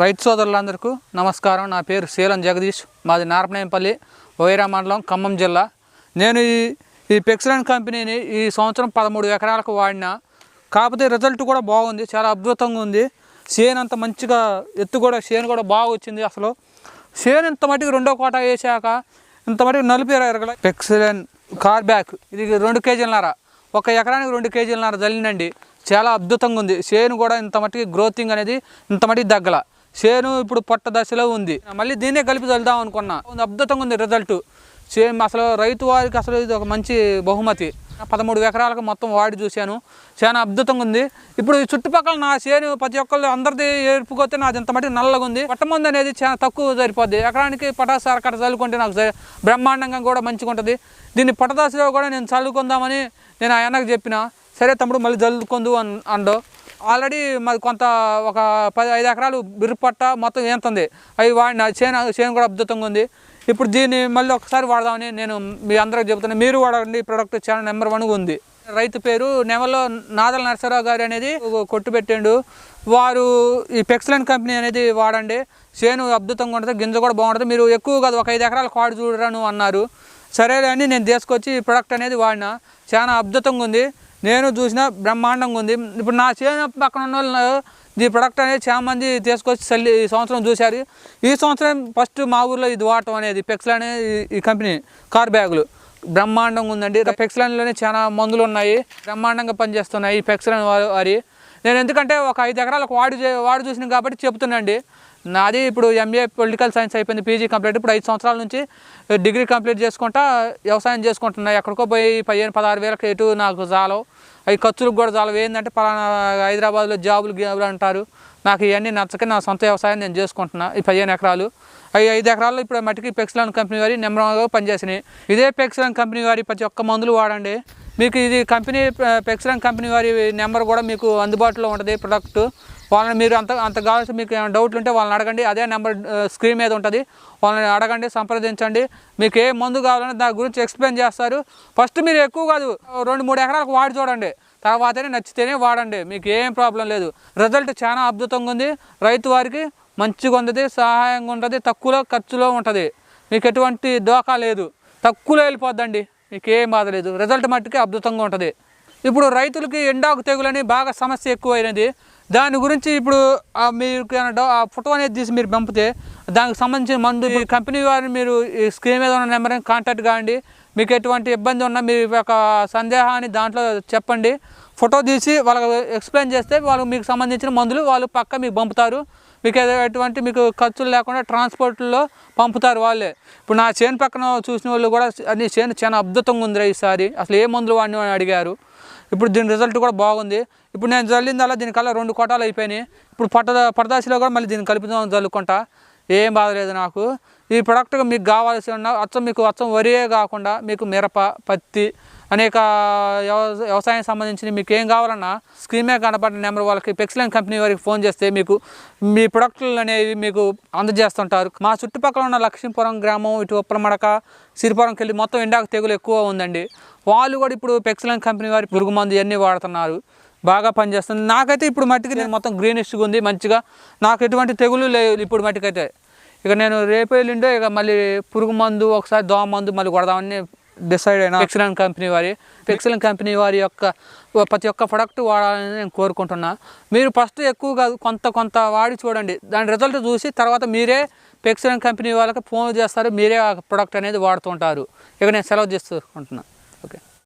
రైతు సోదరులందరికీ నమస్కారం. నా పేరు శీలం జగదీష్. మాది నారపనేంపల్లి వైరా మండలం ఖమ్మం జిల్లా. నేను ఈ ఈ పెక్సలన్ కంపెనీని ఈ సంవత్సరం పదమూడు ఎకరాలకు వాడిన. కాకపోతే రిజల్ట్ కూడా బాగుంది చాలా అద్భుతంగా ఉంది. చేను అంత మంచిగా ఎత్తు కూడా చేను కూడా బాగా వచ్చింది అసలు. చేను ఇంత మటుకు రెండో కోట వేసాక ఇంత మటుకు నలుపు ఎరగల. పెక్సలన్ కార్ బ్యాక్ ఇది రెండు కేజీలన్నర ఒక ఎకరానికి రెండు కేజీలన్నర జల్లినండి చాలా అద్భుతంగా ఉంది. చేను కూడా ఇంత మట్టికి గ్రోతింగ్ అనేది ఇంత మట్టికి దగ్గల చేను ఇప్పుడు పొట్ట దశలో ఉంది. మళ్ళీ దీన్నే కలిపి చల్లుదాం అనుకున్నా. అద్భుతంగా ఉంది రిజల్ట్ చేను అసలు రైతు వారికి అసలు ఇది ఒక మంచి బహుమతి. పదమూడు ఎకరాలకు మొత్తం వాడి చూశాను. చాలా అద్భుతంగా ఉంది. ఇప్పుడు ఈ చుట్టుపక్కల నా చేను ప్రతి ఒక్కళ్ళు అందరిది ఏర్పుకొస్తే నాది ఇంత మట్టి నల్లగా ఉంది. పట్టమంది అనేది చాలా తక్కువ సరిపోద్ది. ఎకరానికి పటాసు అరకట చల్లుకుంటే నాకు బ్రహ్మాండంగా కూడా మంచిగా ఉంటుంది. దీన్ని పటదాసులో కూడా నేను చల్లుకుందామని నేను ఆయనకు చెప్పిన. సరే తమ్ముడు మళ్ళీ చల్లుకుందు అన్ అండో ఆల్రెడీ మాది కొంత ఒక పది ఐదు ఎకరాలు బిర్రుపట్ట మొత్తం ఏంతుంది? అవి వాడిన చేను చేను కూడా అద్భుతంగా ఉంది. ఇప్పుడు దీన్ని మళ్ళీ ఒకసారి వాడదామని నేను మీ అందరికి చెబుతున్నాను మీరు వాడండి ఈ ప్రోడక్ట్ చాలా నెంబర్ వన్గా ఉంది. రైతు పేరు నెమలో నాదల నరసరావు గారు అనేది కొట్టు పెట్టిండు. వారు ఈ పెక్సలెన్ కంపెనీ అనేది వాడండి. చేను అద్భుతంగా ఉంటుంది గింజ కూడా బాగుంటుంది. మీరు ఎక్కువ కాదు ఒక ఐదు ఎకరాలు కాడు చూడరాను అన్నారు. సరేలే అని నేను తీసుకొచ్చి ఈ ప్రోడక్ట్ అనేది వాడిన. చాలా అద్భుతంగా ఉంది. నేను చూసిన బ్రహ్మాండంగా ఉంది. ఇప్పుడు నా చేను పక్కన ఉన్న వాళ్ళు ఈ ప్రొడక్ట్ అనేది చాలా మంది తీసుకొచ్చి చల్లి ఈ సంవత్సరం చూశారు. ఈ సంవత్సరం ఫస్ట్ మా ఊర్లో ఇది వాడటం అనేది పెక్సల్ ఈ- కంపెనీ కార్ బ్యాగులు బ్రహ్మాండంగా ఉందండి. పెక్సలన్లోనే చాలా మందులు ఉన్నాయి. బ్రహ్మాండంగా పనిచేస్తున్నాయి ఈ పెక్సలన్ వారి నేను ఎందుకంటే ఒక ఐదు ఎకరాలకు వాడు వాడి వాడు చూసినాను కాబట్టి చెప్తున్నాండి నాది ఇప్పుడు ఎంఏ పొలిటికల్ సైన్స్ అయిపోయింది పీజీ కంప్లీట్ ఇప్పుడు ఐదు సంవత్సరాల నుంచి డిగ్రీ కంప్లీట్ చేసుకుంటా వ్యవసాయం చేసుకుంటున్నా. ఎక్కడికో పోయి పదిహేను పదహారు వేలకు ఎటు నాకు చాలవు అవి ఖర్చులకు కూడా చాలవు ఏంటంటే పలానా హైదరాబాద్లో జాబులు గేబులు అంటారు. నాకు ఇవన్నీ నచ్చక నా సొంత వ్యవసాయం నేను చేసుకుంటున్నా ఈ పదిహేను ఎకరాలు. అవి ఐదు ఎకరాల్లో ఇప్పుడు మట్టికి పెక్సలాన్ కంపెనీ వారి నెంబర్ వన్గా పనిచేసినాయి. ఇదే పెక్సలాన్ కంపెనీ వారి ప్రతి ఒక్క మందులు వాడండి. మీకు ఇది కంపెనీ పెక్సరాంగ్ కంపెనీ వారి నెంబర్ కూడా మీకు అందుబాటులో ఉంటుంది ప్రొడక్ట్. వాళ్ళని మీరు అంత అంత కావాల్సి మీకు ఏమైనా డౌట్లు ఉంటే వాళ్ళని అడగండి. అదే నెంబర్ స్క్రీన్ మీద ఉంటుంది. వాళ్ళని అడగండి సంప్రదించండి. మీకు ఏ మందు కావాలంటే దాని గురించి ఎక్స్ప్లెయిన్ చేస్తారు. ఫస్ట్ మీరు ఎక్కువ కాదు రెండు మూడు ఎకరాలకు వాడి చూడండి. తర్వాతనే నచ్చితేనే వాడండి. మీకు ఏం ప్రాబ్లం లేదు. రిజల్ట్ చాలా అద్భుతంగా ఉంది. రైతు వారికి మంచిగా ఉంటుంది సహాయంగా ఉంటుంది తక్కువలో ఖర్చులో ఉంటుంది. మీకు ఎటువంటి దోకా లేదు. తక్కువలో వెళ్ళిపోద్దండి. మీకు ఏం బాధ లేదు రిజల్ట్ మట్టుకి అద్భుతంగా ఉంటుంది. ఇప్పుడు రైతులకి ఎండాకు తెగులని బాగా సమస్య ఎక్కువైనది. దాని గురించి ఇప్పుడు మీరు డౌ- ఆ ఫోటో అనేది తీసి మీరు పంపితే దానికి సంబంధించిన మందు ఈ కంపెనీ వారిని మీరు ఈ స్క్రీన్ మీద ఉన్న నెంబర్ని కాంటాక్ట్ కాండి. మీకు ఎటువంటి ఇబ్బంది ఉన్నా మీ యొక్క సందేహాన్ని దాంట్లో చెప్పండి. ఫోటో తీసి వాళ్ళకి ఎక్స్ప్లెయిన్ చేస్తే వాళ్ళు మీకు సంబంధించిన మందులు వాళ్ళు పక్క మీకు పంపుతారు. మీకు ఎటువంటి మీకు ఖర్చులు లేకుండా ట్రాన్స్పోర్ట్లో పంపుతారు వాళ్ళే. ఇప్పుడు నా చేను పక్కన చూసిన వాళ్ళు కూడా అన్ని చేను చాలా అద్భుతంగా ఉందిరా ఈసారి. అసలు ఏ మందులు వాడిని అని అడిగారు. ఇప్పుడు దీని రిజల్ట్ కూడా బాగుంది. ఇప్పుడు నేను చల్లిందల్లా దీనికల్లా రెండు కోటాలు అయిపోయినాయి. ఇప్పుడు పట్ట పట్టదాసిలో కూడా మళ్ళీ దీన్ని కలుపుదాం చల్లుకుంటా ఏం బాధ లేదు నాకు. ఈ ప్రొడక్ట్ మీకు కావాల్సి ఉన్న అచ్చం మీకు అచ్చం వరియే కాకుండా మీకు మిరప పత్తి అనేక వ్యవసాయం సంబంధించిన మీకు ఏం కావాలన్నా స్క్రీన్ మీద కనపడిన నెంబర్ వాళ్ళకి పెక్సలైన్ కంపెనీ వారికి ఫోన్ చేస్తే మీకు మీ ప్రొడక్టులు అనేవి మీకు అందజేస్తుంటారు. మా చుట్టుపక్కల ఉన్న లక్ష్మీపురం గ్రామం ఇటు ఉప్పలమడక సిరిపురంకి వెళ్ళి మొత్తం ఎండాకు తెగులు ఎక్కువ ఉందండి. వాళ్ళు కూడా ఇప్పుడు పెక్సలైన్ కంపెనీ వారి పురుగు మందు ఇవన్నీ వాడుతున్నారు. బాగా పనిచేస్తుంది. నాకైతే ఇప్పుడు మట్టికి నేను మొత్తం గ్రీనిష్గా ఉంది మంచిగా. నాకు ఎటువంటి తెగులు లేవు ఇప్పుడు మట్టికైతే. ఇక నేను రేపు ఎల్లుండో ఇక మళ్ళీ పురుగు మందు ఒకసారి దోమ మందు మళ్ళీ కొడదామని డిసైడ్ అయినా. ఎక్సలెన్ కంపెనీ వారి. ఎక్సలెన్ కంపెనీ వారి యొక్క ప్రతి ఒక్క ప్రొడక్ట్ వాడాలని నేను కోరుకుంటున్నా. మీరు ఫస్ట్ ఎక్కువగా కొంత కొంత వాడి చూడండి. దాని రిజల్ట్ చూసి తర్వాత మీరే ఎక్సలెన్ కంపెనీ వాళ్ళకి ఫోన్ చేస్తారు. మీరే ఆ ప్రొడక్ట్ అనేది వాడుతుంటారు. ఇక నేను సెలవు చేసుకుంటున్నాను